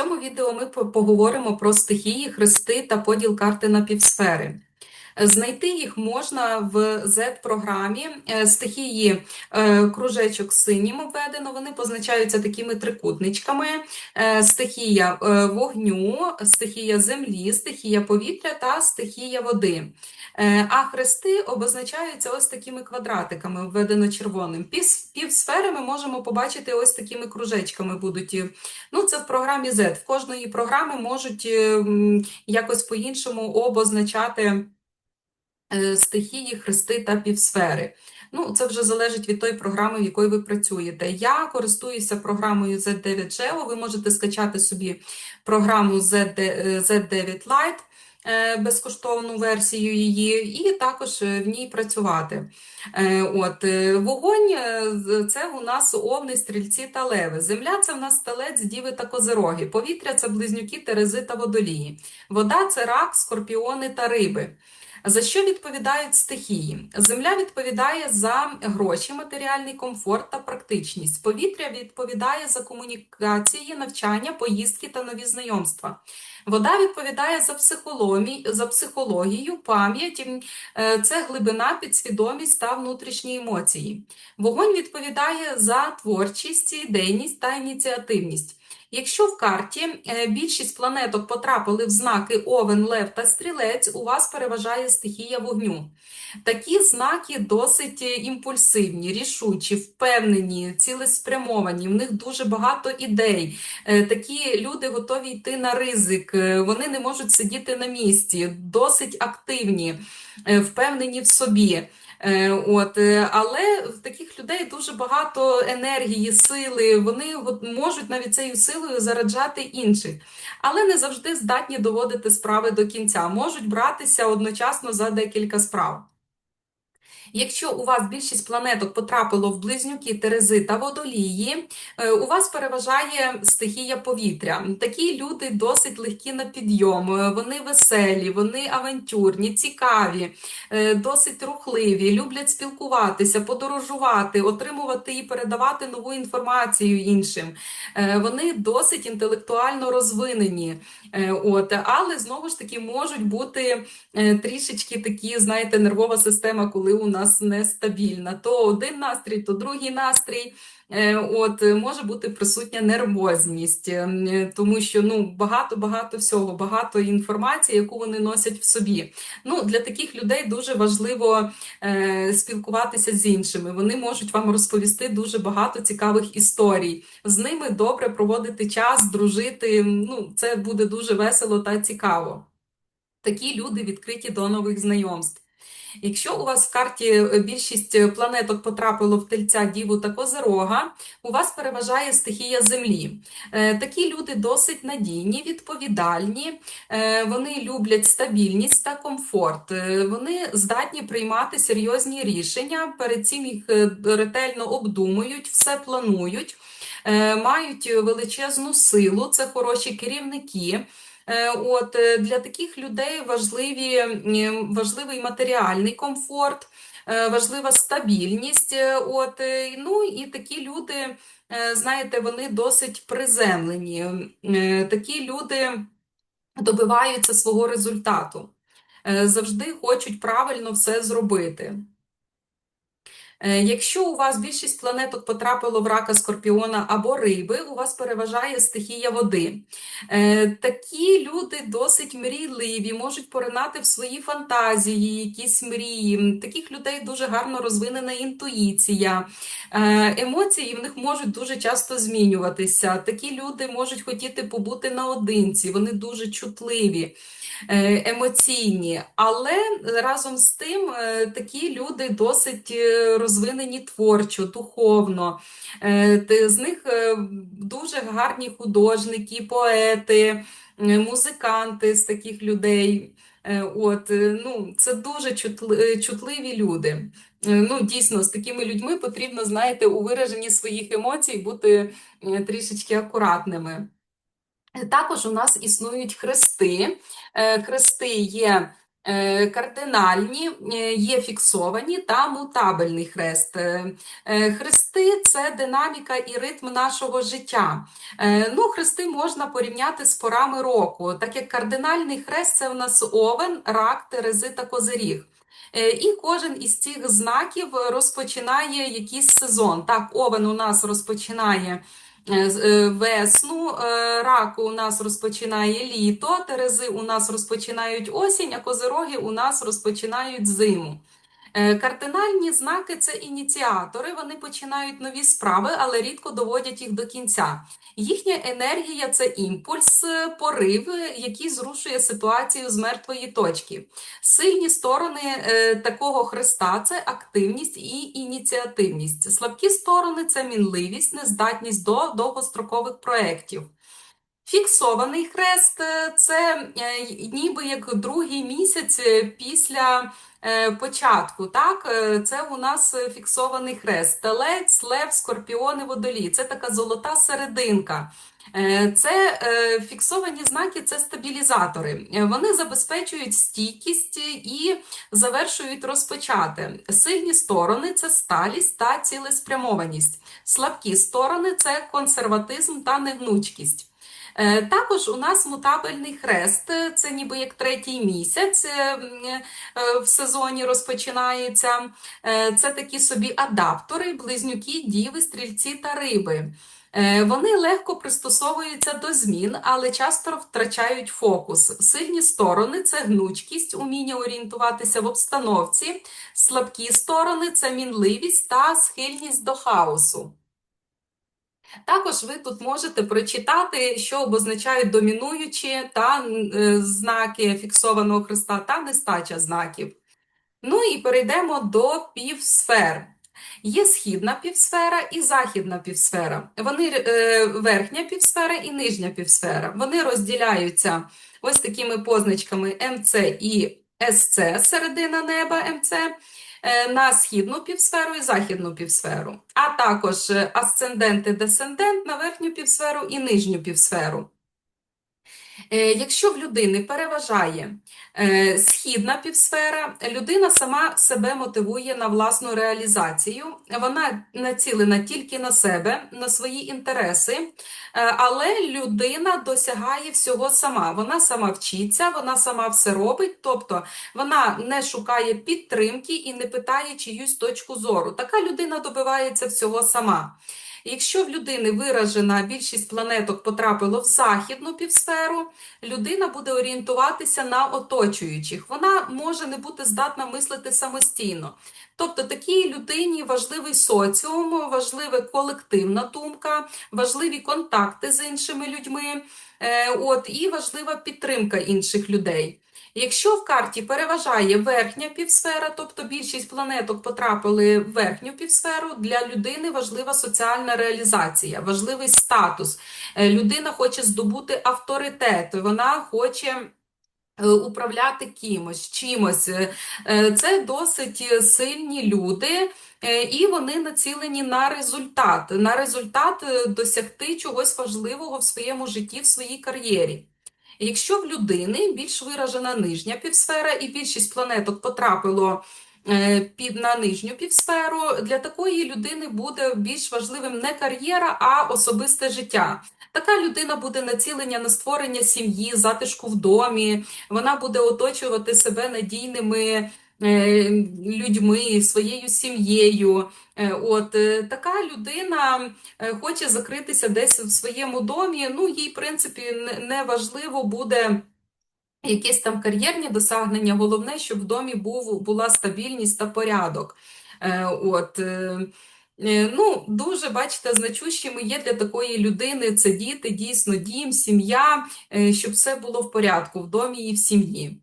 цьому відео ми поговоримо про стихії, хрести та поділ карти на півсфери. Знайти їх можна в Z-програмі. Е, стихії е, кружечок синім обведено, вони позначаються такими трикутничками: е, стихія вогню, стихія землі, стихія повітря та стихія води. А хрести обозначаються ось такими квадратиками, введено червоним. Півсфери ми можемо побачити ось такими кружечками. будуть. Ну, Це в програмі Z. В кожної програми можуть якось по-іншому обозначати. Е, стихії, хрести та півсфери. Ну, Це вже залежить від тої програми, в якої ви працюєте. Я користуюся програмою Z9Geo, ви можете скачати собі програму Z9 Lite, е, безкоштовну версію її, і також в ній працювати. Е, от, Вогонь це у нас овни, стрільці та леви. Земля це в нас стелець, діви та козероги. Повітря це близнюки, терези та водолії. Вода це рак, скорпіони та риби. За що відповідають стихії? Земля відповідає за гроші, матеріальний комфорт та практичність. Повітря відповідає за комунікації, навчання, поїздки та нові знайомства. Вода відповідає за за психологію, пам'ять, е, це глибина, підсвідомість та внутрішні емоції. Вогонь відповідає за творчість, ідейність та ініціативність. Якщо в карті е, більшість планеток потрапили в знаки Овен, Лев та Стрілець, у вас переважає стихія вогню. Такі знаки досить е, імпульсивні, рішучі, впевнені, цілеспрямовані, в них дуже багато ідей. Е, такі люди готові йти на ризик, вони не можуть сидіти на місці, досить активні, впевнені в собі. Е, от, е, Але в таких людей дуже багато енергії, сили, вони можуть навіть цією силою зараджати інших, але не завжди здатні доводити справи до кінця, можуть братися одночасно за декілька справ. Якщо у вас більшість планеток потрапило в близнюки, терези та водолії, е, у вас переважає стихія повітря. Такі люди досить легкі на підйом, е, вони веселі, вони авантюрні, цікаві, е, досить рухливі, люблять спілкуватися, подорожувати, отримувати і передавати нову інформацію іншим. Вони досить інтелектуально розвинені. От, Але знову ж таки можуть бути трішечки такі, знаєте, нервова система, коли у нас нас нестабільна. То один настрій, то другий настрій. Е, от може бути присутня нервозність, е, тому що ну багато-багато всього, багато інформації, яку вони носять в собі. Ну Для таких людей дуже важливо е, спілкуватися з іншими. Вони можуть вам розповісти дуже багато цікавих історій. З ними добре проводити час, дружити. Ну, Це буде дуже весело та цікаво. Такі люди відкриті до нових знайомств. Якщо у вас в карті е, більшість е, планеток потрапило в тельця Діву та Козирога, у вас переважає стихія Землі. Е, такі люди досить надійні, відповідальні, вони люблять стабільність та комфорт, вони здатні приймати серйозні рішення, перед цим їх ретельно обдумують, все планують, мають величезну силу, це хороші керівники. Е, от е, Для таких людей важливі, важливий матеріальний комфорт, е, важлива стабільність. От, Ну І такі люди, знаєте, вони досить приземлені. Такі люди добиваються свого результату, завжди хочуть правильно все зробити. Е, якщо у вас більшість планеток потрапило в рака скорпіона або риби, у вас переважає стихія води. Е, такі люди досить мрійливі, можуть поринати в свої фантазії, якісь мрії. Таких людей дуже гарно розвинена інтуїція. Е, емоції в них можуть дуже часто змінюватися. Такі люди можуть хотіти побути наодинці, вони дуже чутливі. Емоційні, але разом з тим такі люди досить е, розвинені творчо, духовно. З них дуже гарні художники, поети, музиканти з таких людей. От, ну, Це дуже чутливі люди. Ну, Дійсно, з такими людьми потрібно, знаєте, у вираженні своїх емоцій бути трішечки акуратними. Також у нас існують хрести. Е, хрести є Е, Кардинальні е, є фіксовані та мутабельний хрест. Е, е, Хрести це динаміка і ритм нашого життя. Е, Ну, Хрести можна порівняти з порами року, так як кардинальний хрест це у нас овен, рак, терези та козиріг. Е, І кожен із цих знаків розпочинає якийсь сезон. Так, овен у нас розпочинає. Е, е, Весну, раку у нас розпочинає літо, терези у нас розпочинають осінь, а козироги у нас розпочинають зиму. Е, Кардинальні знаки це ініціатори, вони починають нові справи, але рідко доводять їх до кінця. Їхня енергія це імпульс, е, порив, е, який зрушує ситуацію з мертвої точки. Сильні сторони такого хреста це активність і ініціативність. Слабкі сторони це мінливість, нездатність до довгострокових проєктів. Фіксований хрест е, це е, ніби як другий місяць е, після початку. Так? Це у нас фіксований хрест. Телець, лев, скорпіон і водолій. Це така золота серединка. Це фіксовані знаки, це стабілізатори. Вони забезпечують стійкість і завершують розпочати. Сильні сторони це сталість та цілеспрямованість. Слабкі сторони це консерватизм та негнучкість. Е, Також у нас мутабельний хрест, це ніби як третій місяць е, е, в сезоні розпочинається. Це такі собі адаптори, близнюки, діви, стрільці та риби. Вони легко пристосовуються до змін, але часто втрачають фокус. Сильні сторони це гнучкість, уміння орієнтуватися в обстановці, слабкі сторони це мінливість та схильність до хаосу. Також ви тут можете прочитати, що обозначають домінуючі та е, знаки фіксованого хреста та нестача знаків. Ну і перейдемо до півсфер. Є східна півсфера і західна півсфера. Вони е, верхня півсфера і нижня півсфера. Вони розділяються ось такими позначками МЦ і СЦ, середина неба МЦ, на східну півсферу і західну півсферу, а також е, асцендент і десцендент на верхню півсферу і нижню півсферу. Е, Якщо в людини переважає е, східна півсфера, людина сама себе мотивує на власну реалізацію, вона націлена тільки на себе, на свої інтереси, е, але людина досягає всього сама. Вона сама вчиться, вона сама все робить, тобто вона не шукає підтримки і не питає чиюсь точку зору. Така людина добивається всього сама. Якщо в людини виражена більшість планеток потрапило в західну півсферу, людина буде орієнтуватися на оточуючих. Вона може не бути здатна мислити самостійно. Тобто такій людині важливий соціум, важлива колективна думка, важливі контакти з іншими людьми, е, от, і важлива підтримка інших людей. Якщо в карті переважає верхня півсфера, тобто більшість планеток потрапили в верхню півсферу, для людини важлива соціальна реалізація, важливий статус. Е, Людина хоче здобути авторитет, вона хоче. е, Управляти кимось, чимось. Е, Це досить сильні люди, і вони націлені на результат, на результат досягти чогось важливого в своєму житті, в своїй кар'єрі. Якщо в людини більш виражена нижня півсфера, і більшість планеток потрапило е, під на нижню півсферу, для такої людини буде більш важливим не кар'єра, а особисте життя. Така людина буде націлення на створення сім'ї, затишку в домі, вона буде оточувати себе надійними людьми, своєю сім'єю. Е, От е, така людина е, хоче закритися десь в своєму домі. Ну, їй, в принципі, не важливо буде якісь там кар'єрні досягнення. Головне, щоб в домі був, була стабільність та порядок. Е, От. е, е, Ну, дуже, бачите, значущими є для такої людини це діти, дійсно, дім, сім'я, е, щоб все було в порядку в домі і в сім'ї.